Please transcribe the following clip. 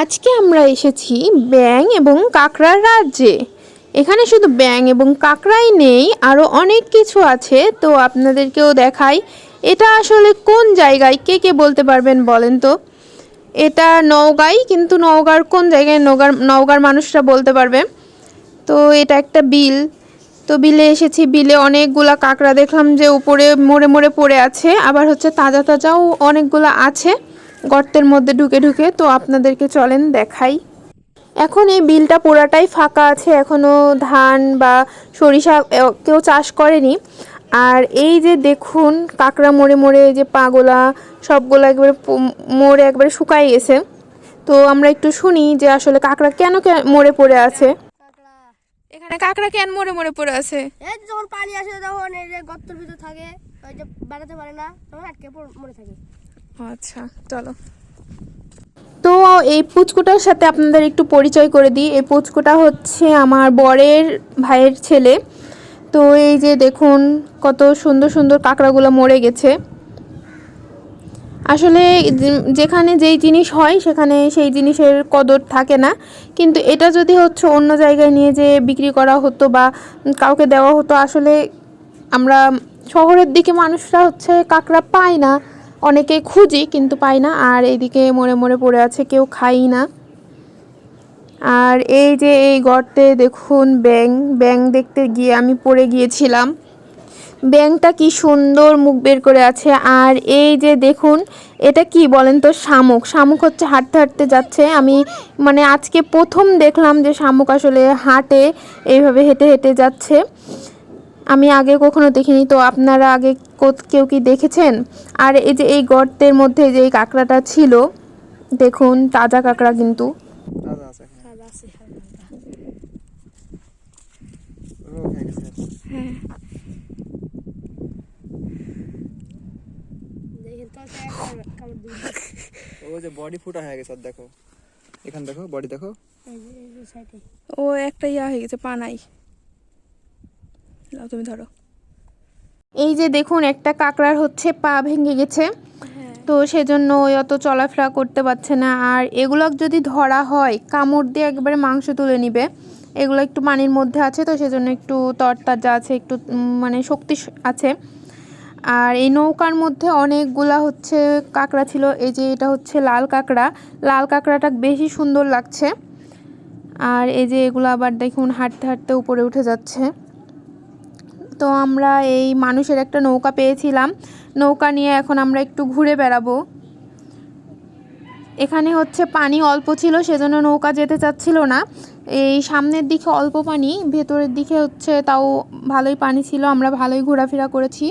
আজকে আমরা এসেছি ব্যাং এবং কাঁকড়ার রাজ্যে। এখানে শুধু ব্যাং এবং কাঁকড়াই নেই আরও অনেক কিছু আছে। তো আপনাদেরকেও দেখাই, এটা আসলে কোন জায়গায়, কে কে বলতে পারবেন বলেন তো? এটা নওগাঁই, কিন্তু নওগাঁর কোন জায়গায় নওগাঁর নওগাঁর মানুষরা বলতে পারবে? তো এটা একটা বিল। তো বিলে এসেছি, বিলে অনেকগুলা কাঁকড়া দেখলাম যে উপরে, মোড়ে মোড়ে পড়ে আছে। আবার হচ্ছে তাজা, তাজাও অনেকগুলো আছে। গর্তের মধ্যে ঢুকে ঢুকে তো আপনাদেরকে চলেন দেখাই। এখন এই বিলটা পুরাটাই ফাঁকা আছে এখনও ধান বা সরিষা কেউ চাষ করেনি। আর এই যে দেখুন কাঁকড়া মরে মরে যে পাগোলা সবগুলো একবারে মরে একবারে শুকাই গেছে। তো আমরা একটু শুনি যে আসলে কাঁকড়া কেন মরে পড়ে আছে। কাঁকড়া এখানে কাঁকড়া কেন মরে মরে পড়ে আছে? এই যখন পানি আসে তখন এই যে গর্তের ভিতর থাকে ওই যে বেড়াতে পারে না তখন আটকে মরে থাকে। আচ্ছা চলো। তো এই পুচকুটার সাথে আপনাদের একটু পরিচয় করে দিই। এই পুচকুটা হচ্ছে আমার বরের ভাইয়ের ছেলে। তো এই যে দেখুন, কত সুন্দর সুন্দর কাঁকড়াগুলো মরে গেছে। আসলে যেখানে যেই জিনিস হয়, সেখানে সেই জিনিসের কদর থাকে না। কিন্তু এটা যদি হচ্ছে অন্য জায়গায় নিয়ে যে বিক্রি করা হতো বা কাউকে দেওয়া হতো, আসলে আমরা শহরের দিকে মানুষরা হচ্ছে কাঁকড়া পায় না। অনেকে খুঁজি কিন্তু পায় না, আর এইদিকে মরে মরে পড়ে আছে, কেউ খাই না। আর এই যে এই গর্তে দেখুন ব্যাং ব্যাং দেখতে গিয়ে আমি পড়ে গিয়েছিলাম। ব্যাংটা কি সুন্দর মুখ বের করে আছে, আর এই যে দেখুন, এটা কি বলেন তো শামুক? শামুক হচ্ছে হাঁটতে হাঁটতে যাচ্ছে। আমি মানে আজকে প্রথম দেখলাম যে শামুক আসলে হাঁটে, এইভাবে হেঁটে হেঁটে যাচ্ছে। আমি আগে কখনো দেখিনি। তো আপনারা আগে কো- কেউ কি দেখেছেন? আর এই যে এই গর্তের মধ্যে যে এই কাঁকড়াটা ছিল দেখুন তাজা কাঁকড়া কিন্তু। হয়ে। দিবে ও যে বডি ফুটা হয়ে গেছে দেখো। এখান দেখো বডি দেখো। এই যে এই যে সাইডে ও একটা ইয়া হয়ে গেছে পানাই। নাও তুমি ধরো। এই যে দেখুন একটা কাঁকড়ার হচ্ছে পা ভেঙে গেছে। হ্যাঁ। তো সেজন্য ওই অত চলাফেরা করতে পারছে না। আর এগুলো যদি ধরা হয় কামড় দিয়ে একবারে মাংস তুলে নিবে এগুলো একটু পানির মধ্যে আছে তো সেজন্য একটু তরতাজা আছে একটু মানে শক্তি আছে। আর এই নৌকার মধ্যে অনেকগুলা হচ্ছে কাঁকড়া ছিল। এই যে এটা হচ্ছে লাল কাঁকড়া। লাল কাঁকড়াটা বেশি সুন্দর লাগছে। আর এই যে এগুলো আবার দেখুন হাঁটতে হাঁটতে উপরে উঠে যাচ্ছে। তো আমরা এই মানুষের একটা নৌকা পেয়েছিলাম। নৌকা নিয়ে এখন আমরা একটু ঘুরে বেড়াবো। এখানে হচ্ছে পানি অল্প ছিল, সেজন্য নৌকা যেতে চাচ্ছিল না। এই সামনের দিকে অল্প পানি, ভেতরের দিকে হচ্ছে তাও ভালোই পানি ছিল, আমরা ভালোই ঘোরাফেরা করেছি।